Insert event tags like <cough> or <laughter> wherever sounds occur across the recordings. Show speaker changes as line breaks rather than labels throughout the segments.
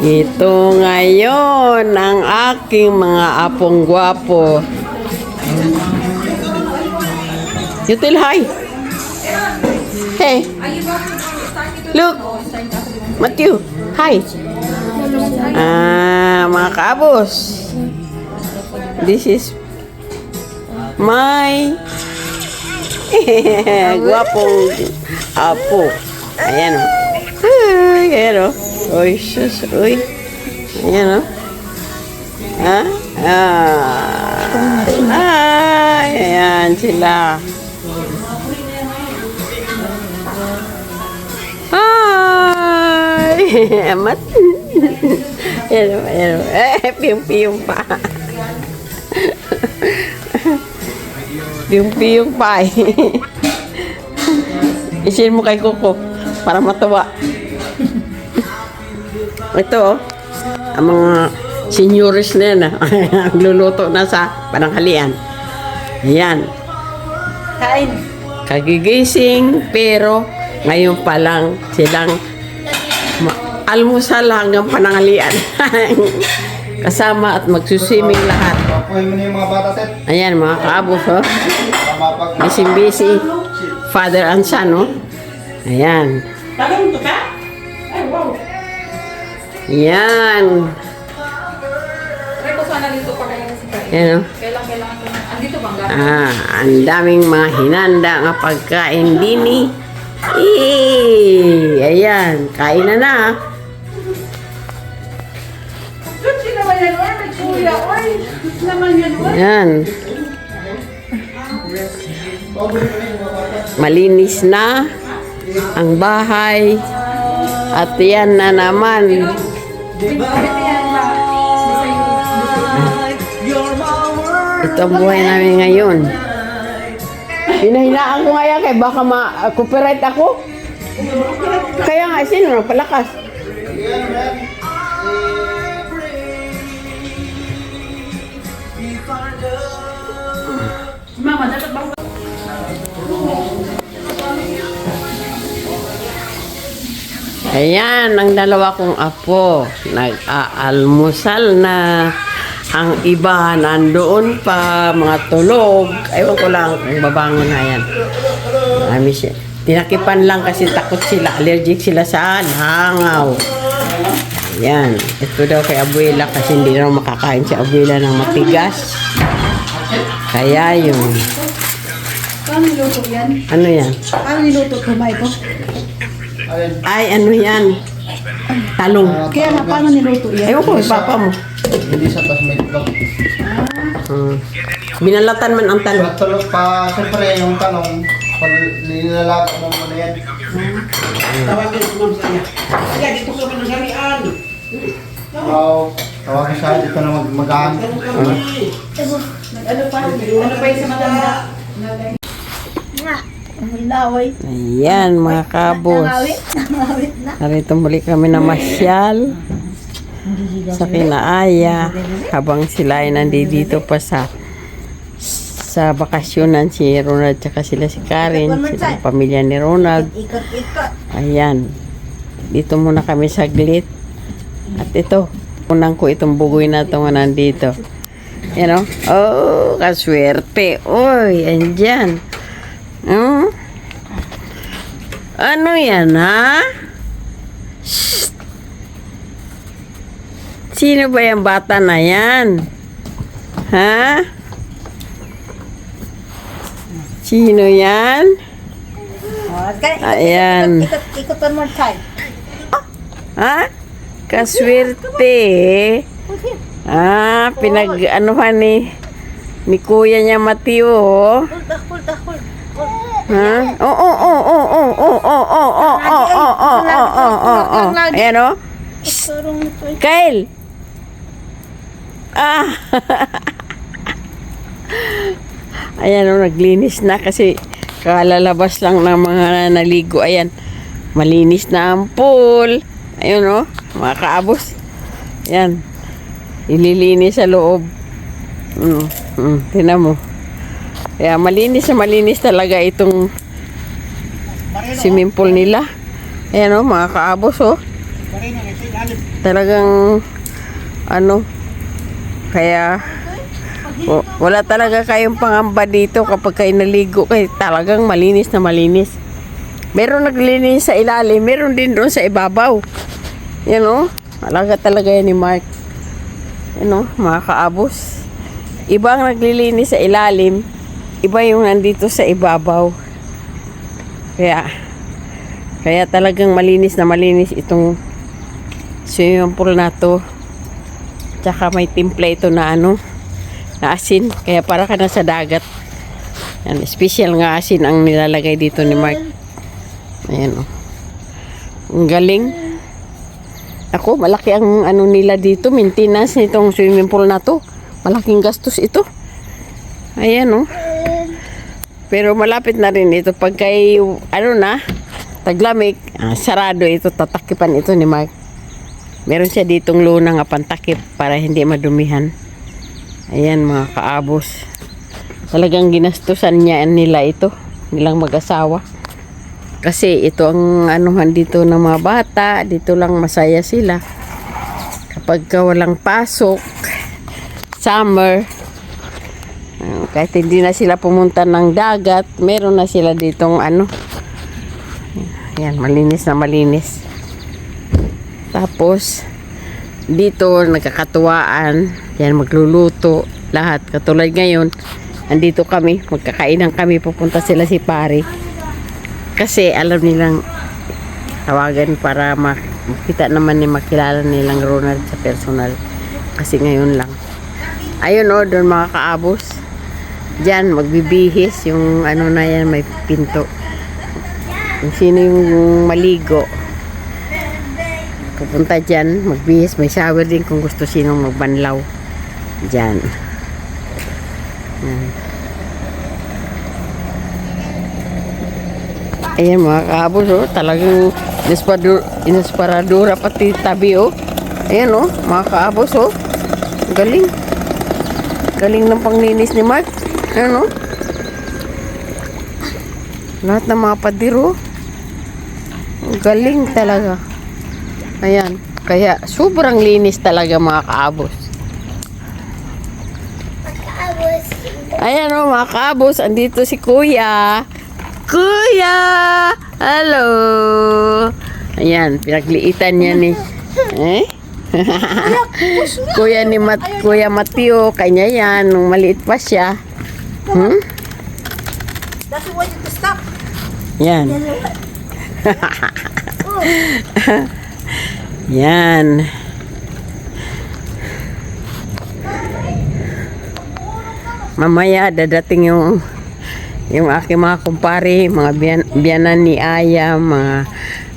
Ito ngayon ang aking mga apong gwapo. You tell hi. Hey. Look. Matthew. Hi. Ah, mga kaabos. This is my <laughs> gwapong apo. Ayan o. Ay, ayan o. Uy, sus, uy. Ayan o. Ha? Ah. Ay, ayan sila. Hi! Mat. Ayan ayan. Eh, piyong-piyong pa. Piyong-piyong pa eh. Isin mo kay Coco para matuwa. Ito oh, ang mga seniors na yan ah. <laughs> Ang luluto na sa pananghalian. Ayan.
Kain.
Kagigising pero ngayon pa lang silang almusal hanggang pananghalian. <laughs> Kasama at magsusiming lahat. Ayan mga kaabos oh. Busy-busy. Father and son oh. Ayan.
Tanong
Yan.
Try ko sana dito pa kaya si Kain.
Yan oh.
Kailang kailangan ko. Andito bang gamit?
Ah, ang daming mga hinanda nga pagkain dini. Eh, ayan, kain na na.
Gusto naman yan, oy. May kuya, oy. Gusto naman yan, oy.
Ayan. Malinis na ang bahay. At yan na naman. Ito ang buhay namin ngayon. Hinahinaan ko nga yan kay baka ma-copyright ako. Kaya nga, sino palakas?
Mama, dapat ba?
Ayan, ang dalawa kong apo. Nag-aalmusal na. Ang iba nandoon pa, mga tulog. Ewan ko lang kung babangon na yan. Marami siya. Tinakipan lang kasi takot sila. Allergic sila sa langaw. Ayan. Ito daw kay abuela kasi hindi na makakain si abuela ng matigas. Kaya yun.
Paano niluto yan?
Ano yan?
Paano niluto ko?
Alin?
Ay, ano yan? Talong.
Kaya nga, paano niluto yan?
Ewan ko, papa mo.
Hindi sa tas may itlog.
Hmm. Binalatan man ang talong.
Patulog pa, siyempre yung tanong, pag nilalagay mo muna yan.
Tawagin ko ma'am sa iya. Kaya dito ka man nagarian.
Wow, tawagin siya dito na mag magaan.
Ano pa? Ano pa yung sa matanda?
Laway.
Ayan, mga kabos. Narito muli kami na masyal sa kinaaya habang sila ay nandito pa sa sa bakasyonan si Ronald tsaka sila si Karen, sila ang pamilya ni Ronald. Ayan. Dito muna kami saglit. At ito, unang ko itong bugoy na ito nandito. Yan o. Oh, kaswerte. Uy, andyan. Hmm? Ano yan, ha? Shh. Sino ba yung bata na yan? Ha? Sino yan?
Oh,
Ayan.
Ikot-ikotan mo tayo.
Ha? Kaswerte. Ah, pinag anuhan ni ni kuya niya Mateo. oh.
Hold, ah, hold, ah, hold.
Ha? Oo, oo, oo, oo, oo, oo, oo, oo, oo, oo, oo, oo, oo, oo. Oh.
Eh.
Kyle. Ah. Ayan oh, naglinis na kasi kalalabas lang ng mga naligo. Ayan. Malinis na ang pool. Ayun oh, mga kaabos. Ayan. Ililinis sa loob. Mm, mm, tinan mo. Kaya malinis na malinis talaga itong swimming pool nila. Ayan oh, mga kaabos oh.
Ito ilalim.
Talagang ano kaya w- wala talaga kayong pangamba dito kapag kayo naligo kayo talagang malinis na malinis. Meron naglinis sa ilalim, meron din doon sa ibabaw. Yan o, alaga talaga yan ni Mark. Yan o, mga kaabos. Iba ang naglilinis sa ilalim, iba yung nandito sa ibabaw. Kaya, kaya talagang malinis na malinis itong swimming pool na to. Tsaka may timpla na ano, na asin. Kaya para ka na sa dagat. Yan, special nga asin ang nilalagay dito ni Mark. Ayan o. Ang galing. Ako, malaki ang ano nila dito, maintenance nitong swimming pool na to. Malaking gastos ito. Ayan o. Pero malapit na rin ito. Pag kay, ano na, taglamig, ah, sarado ito, tatakipan ito ni Mark. Meron siya ditong luna nga pantakip para hindi madumihan. Ayan mga kaabos. Talagang ginastusan niya nila ito. Nilang mag-asawa. Kasi ito ang anuhan dito ng mga bata. Dito lang masaya sila. Kapag ka walang pasok, summer, kahit hindi na sila pumunta ng dagat, meron na sila ditong ano. Yan, malinis na malinis. Tapos, dito nagkakatuwaan, yan magluluto, lahat. Katulad ngayon, andito kami, magkakainan kami, pupunta sila si pare. Kasi alam nilang tawagan para mak- makita naman ni makilala nilang Ronald sa personal. Kasi ngayon lang. Ayun o, doon mga kaabos. Diyan, magbibihis yung ano na yan, may pinto. Kung sino yung maligo, pupunta dyan, magbihis, may shower din kung gusto sinong magbanlaw. Dyan. Yan. Ayan mga kaabos, oh, talagang inespadura, inesparadura pati tabi, oh. Ayan, oh, mga kaabos, oh. Galing. Galing ng panglinis ni Mark. Ayan, oh. Lahat ng mga padiro. Galing talaga. Ayan. Kaya sobrang linis talaga mga kaabos. Ayan o mga kaabos. Andito si Kuya. Kuya! Hello! Ayan. Pinagliitan niya ni... Eh? <laughs> Kuya ni Mat Kuya Mateo. Kanya yan. Nung maliit pa siya. Hmm?
That's why you to stop.
Yan. <laughs> Yan. Mamaya dadating yung yung aking mga kumpare, mga biyan, biyanan ni Aya, mga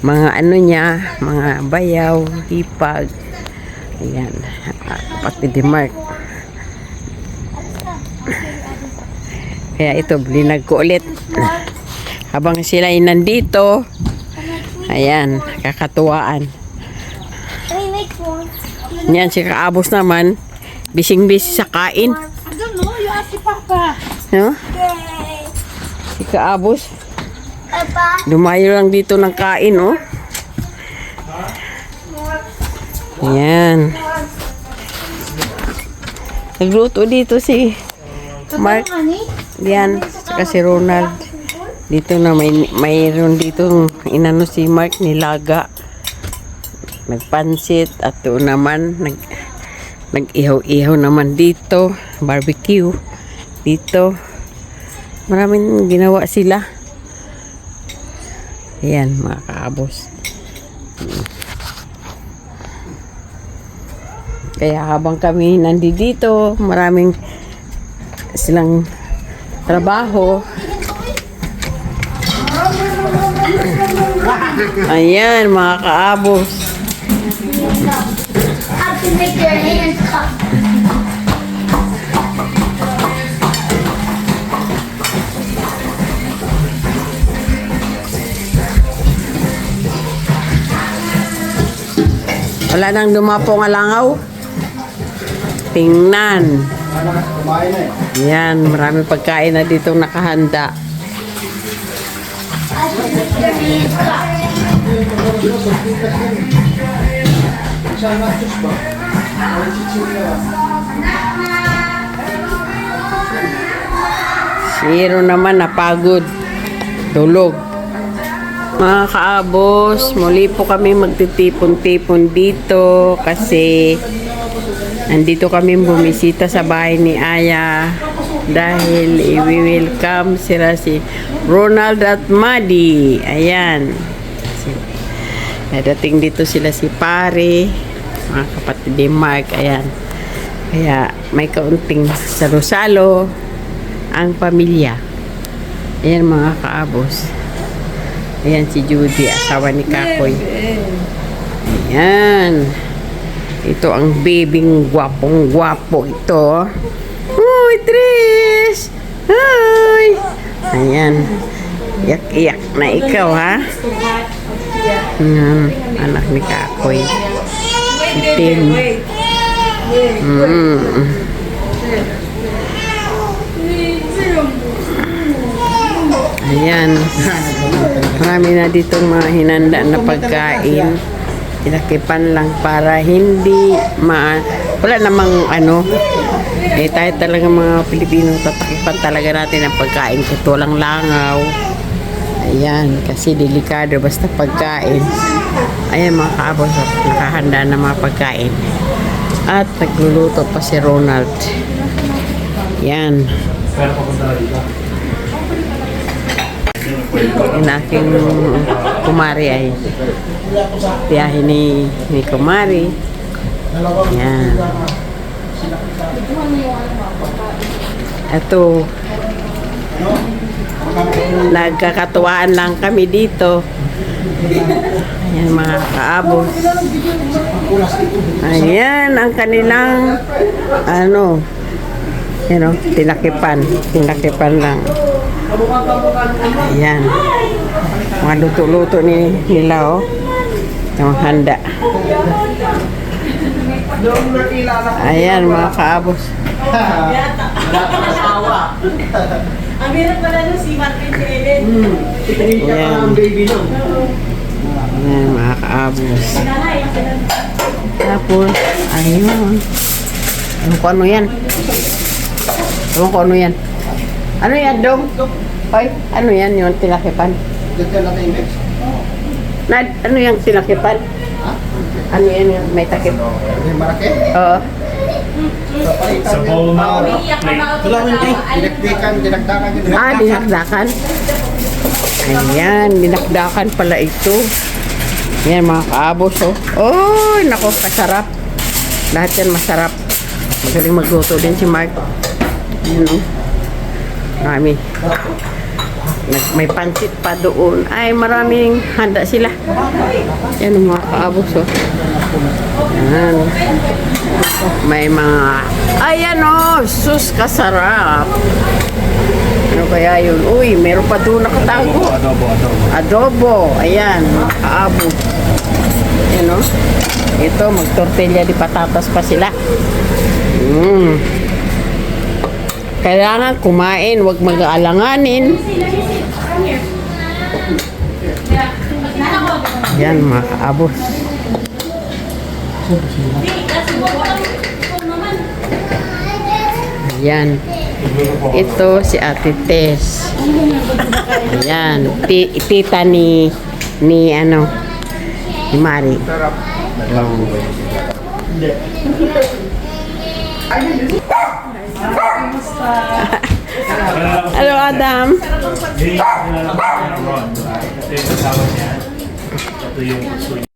mga ano niya, mga bayaw, hipag. Ayan. Pati di Mark. Kaya ito, blinag ko ulit. Habang sila ay nandito, ayan, kakatuwaan. Yan, si Kaabos naman, bising-bisi sa kain.
I don't know. You ask your papa.
No? Si Kaabos,
Papa.
dumayo lang dito ng kain, oh. Yan. Nagluto dito si Mark.
Honey.
Yan, saka si Ronald. Dito na may mayroon dito inano si Mark nilaga. Nagpansit at doon naman nag nag-ihaw-ihaw naman dito, barbecue dito. Maraming ginawa sila. Ayan, mga kaabos. Kaya habang kami nandito, maraming silang trabaho. Ayan, mga kaabos. Wala nang dumapo nga langaw. Tingnan. Yan, marami pagkain na dito nakahanda. Zero naman, napagod. Tulog. Mga kaabos, muli po kami magtitipon-tipon dito kasi andito kami bumisita sa bahay ni Aya dahil i-welcome sila si Ronald at Maddie. Ayan. Nadating dito sila si Pare, mga kapatid ni Mark. Ayan. Kaya may kaunting salo-salo ang pamilya. Ayan mga kaabos. Ayan si Judy, asawa ni Kakoy. Ayan. Ito ang babing gwapong gwapo ito. Uy, Tris! Hi! Ayan. Iyak-iyak na ikaw, ha? Ayan, anak ni Kakoy. Si Tim. Mm. Ayan. <laughs> Marami na ditong mga hinanda na pagkain. Tinakipan lang para hindi ma... Wala namang ano. Eh tayo talaga mga Pilipino tatakipan talaga natin ang pagkain kasi walang langaw. Ayan, kasi delikado basta pagkain. Ayan mga kaabos, nakahanda na mga pagkain. At nagluluto pa si Ronald. Yan. Yung aking kumari ay biyahe ni, ni kumari. Yan. Ito, nagkakatuwaan lang kami dito. Ayan mga kaabos. Ayan ang kanilang ano, you know, tinakipan. Tinakipan lang. Ayan. Mga luto-luto ni, nila, oh. Yung handa. Ayan, mga kaabos.
Ang hirap pala nun si Martin si Ellen.
Ayan.
Baby nun.
Ayan, mga kaabos. Tapos, ayun. Ano ko ano yan? Ano ko ano yan? Ano yan, Dong? Hoy, ano yan yung
natin yung mix.
Na, ano yung tinakipan? Ano yan yung may takip?
Hindi marake.
Oo.
Sa bowl na plate.
Wala mo hindi.
Dinagdikan, dinagdakan yun.
Ah, dinakdakan. Ayan, dinakdakan pala ito. Ayan, mga kaabos, oh. Oh, nako, kasarap. Lahat yan masarap. Magaling magluto din si Mark. Ayan, oh. Marami. May pansit pa doon. Ay, maraming handa sila. Yan ang mga kaabos, oh. Ayan. May mga... Ayan, oh. Sus, kasarap. Ano kaya yun? Uy, meron pa doon nakatago.
Adobo, adobo.
Adobo. Ayan, mga kaabo. Ayan, oh. Ito, magtortilla di patatas pa sila. Mm. Kailangan kumain, wag mag-aalanganin. Yan, mga kaabos. Ayan. Ito si Ate Tess. Ayan. Ti- tita ni ni ano ni Mari. <laughs> Hello, Adam.
Ron. Ito yung kasama niya. Ito yung